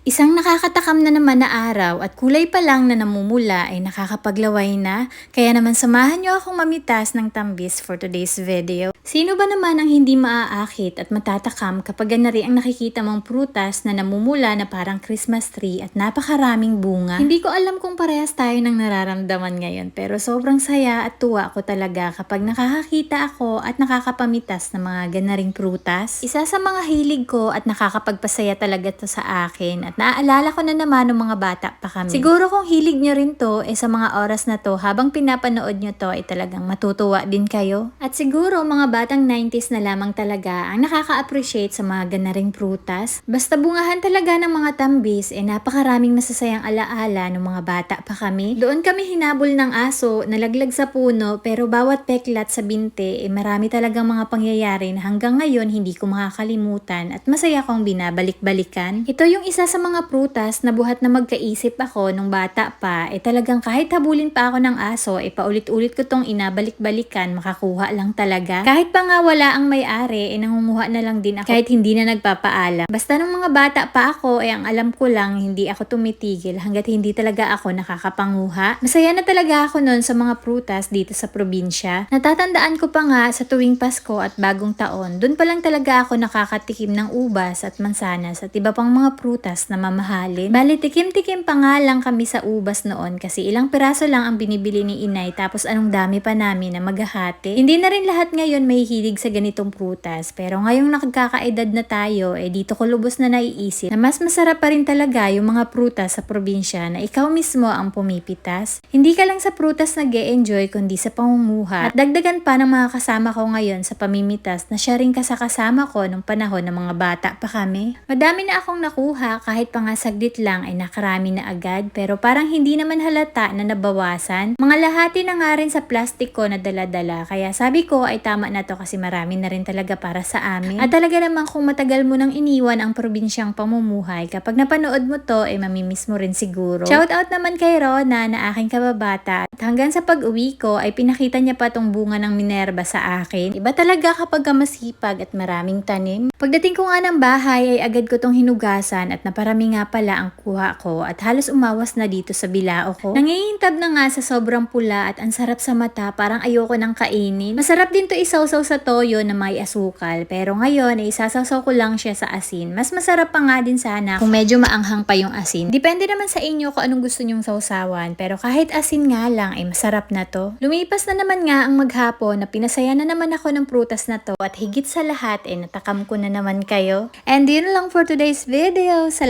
Isang nakakatakam na naman na araw at kulay pa lang na namumula ay nakakapaglaway na, kaya naman samahan niyo akong mamitas ng tambis for today's video. Sino ba naman ang hindi maaakit at matatakam kapag ganari ang nakikita mong prutas na namumula na parang Christmas tree at napakaraming bunga? Hindi ko alam kung parehas tayo ng nararamdaman ngayon pero sobrang saya at tuwa ko talaga kapag nakakakita ako at nakakapamitas ng mga ganaring prutas. Isa sa mga hilig ko at nakakapagpasaya talaga to sa akin at naaalala ko na naman ng mga bata pa kami. Siguro kung hilig nyo rin to, eh sa mga oras na to, habang pinapanood nyo to, ay talagang matutuwa din kayo. At siguro mga batang 90s na lamang talaga ang nakaka-appreciate sa mga ganaring prutas. Basta bungahan talaga ng mga tambis, eh napakaraming masasayang alaala ng mga bata pa kami. Doon kami hinabol ng aso, nalaglag sa puno, pero bawat peklat sa binte, eh marami talagang mga pangyayari na hanggang ngayon hindi ko makakalimutan at masaya kong binabalik-balikan. Ito yung isa sa mga prutas na buhat na magkaisip ako nung bata pa, eh talagang kahit habulin pa ako ng aso, eh paulit-ulit ko tong inabalik-balikan, makakuha lang talaga. Kahit pa nga wala ang may-ari, eh nangunguha na lang din ako kahit hindi na nagpapaalam. Basta nung mga bata pa ako, eh ang alam ko lang, hindi ako tumitigil hanggat hindi talaga ako nakakapanguha. Masaya na talaga ako noon sa mga prutas dito sa probinsya. Natatandaan ko pa nga sa tuwing Pasko at bagong taon, doon pa lang talaga ako nakakatikim ng ubas at mansanas at iba pang mga prutas na mamahalin. Bali, tikim-tikim pa nga lang kami sa ubas noon kasi ilang piraso lang ang binibili ni inay tapos anong dami pa namin na maghahati. Hindi na rin lahat ngayon may hilig sa ganitong prutas pero ngayong nakagkakaedad na tayo eh dito ko lubos na naiisip na mas masarap pa rin talaga yung mga prutas sa probinsya na ikaw mismo ang pumipitas. Hindi ka lang sa prutas nag enjoy kundi sa pamumuha at dagdagan pa ng mga kasama ko ngayon sa pamimitas na siya rin kasakasama ko nung panahon ng mga bata pa kami. Madami na akong nakuha kahit pa nga saglit lang ay nakarami na agad pero parang hindi naman halata na nabawasan. Mga lahati na nga rin sa plastic ko na dala-dala kaya sabi ko ay tama na to kasi marami na rin talaga para sa amin. At talaga naman kung matagal mo nang iniwan ang probinsyang pamumuhay kapag napanood mo to ay mamimiss mo rin siguro. Shout out naman kay Rona na aking kababata at hanggang sa pag-uwi ko ay pinakita niya pa tong bunga ng Minerva sa akin. Iba talaga kapag ka masipag at maraming tanim. Pagdating ko nga ng bahay ay agad ko tong hinugasan at naparami nga pala ang kuha ko at halos umawas na dito sa bilao ko. Nangingintab na nga sa sobrang pula at ang sarap sa mata parang ayoko nang kainin. Masarap din to isawsaw sa toyo na may asukal pero ngayon ay isasawsaw ko lang siya sa asin. Mas masarap pa nga din sana kung medyo maanghang pa yung asin. Depende naman sa inyo kung anong gusto nyong sausawan pero kahit asin nga lang ay masarap na to. Lumipas na naman nga ang maghapon na pinasaya na naman ako ng prutas na to at higit sa lahat ay natakam ko na naman kayo. And yun lang for today's video.